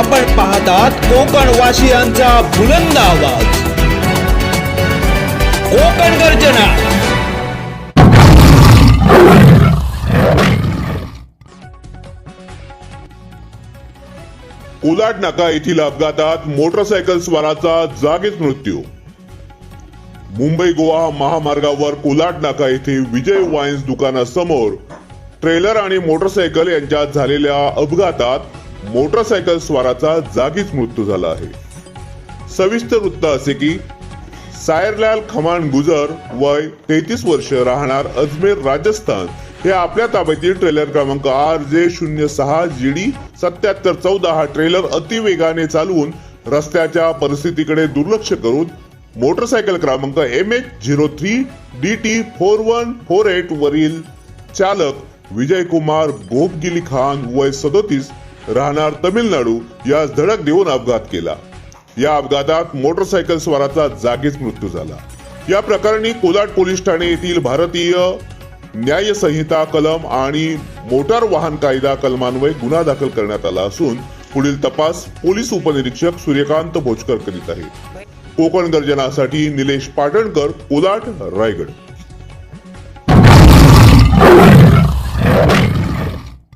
आपण पाहतात कोकण वासियांचा बुलंद आवाज. कोकण गर्जना. कोलाड नाका येथील अपघातात मोटरसायकल स्वाराचा जागीच मृत्यू. मुंबई गोवा महामार्गावर कोलाड नाका येथे विजय वाईन्स दुकानासमोर ट्रेलर आणि मोटरसायकल यांच्यात झालेल्या अपघातात मोटरसायकल स्वाराचा जागीच मृत्यू झाला आहे. सविस्तर वृत्त असे की सायरलाल खमान गुजर वय तेहतीस वर्ष राहणार अजमेर राजस्थान. हे आपल्या ताब्यातील ट्रेलर क्रमांक आर जे शून्य सहा जी डी सत्याहत्तर चौदा हा ट्रेलर अतिवेगाने चालवून रस्त्याच्या परिस्थितीकडे दुर्लक्ष करून मोटरसायकल क्रमांक M H zero three D T four one four eight वरील चालक विजय कुमार गोपगिली खान वय सदोतीस राहणार तमिळनाडू यास धडक देऊन अपघात केला. या अपघातात मोटरसायकल स्वाराचा जागीच मृत्यू झाला. या प्रकरणी कोलाड पोलीस ठाणे येथील भारतीय न्याय संहिता कलम आणि मोटार वाहन कायदा कलमान्वये गुन्हा दाखल करण्यात आला असून पुढील तपास पोलीस उपनिरीक्षक सूर्यकांत भोजकर करीत आहेत. कोकण गर्जनासाठी निलेश पाटणकर कोलाट रायगड.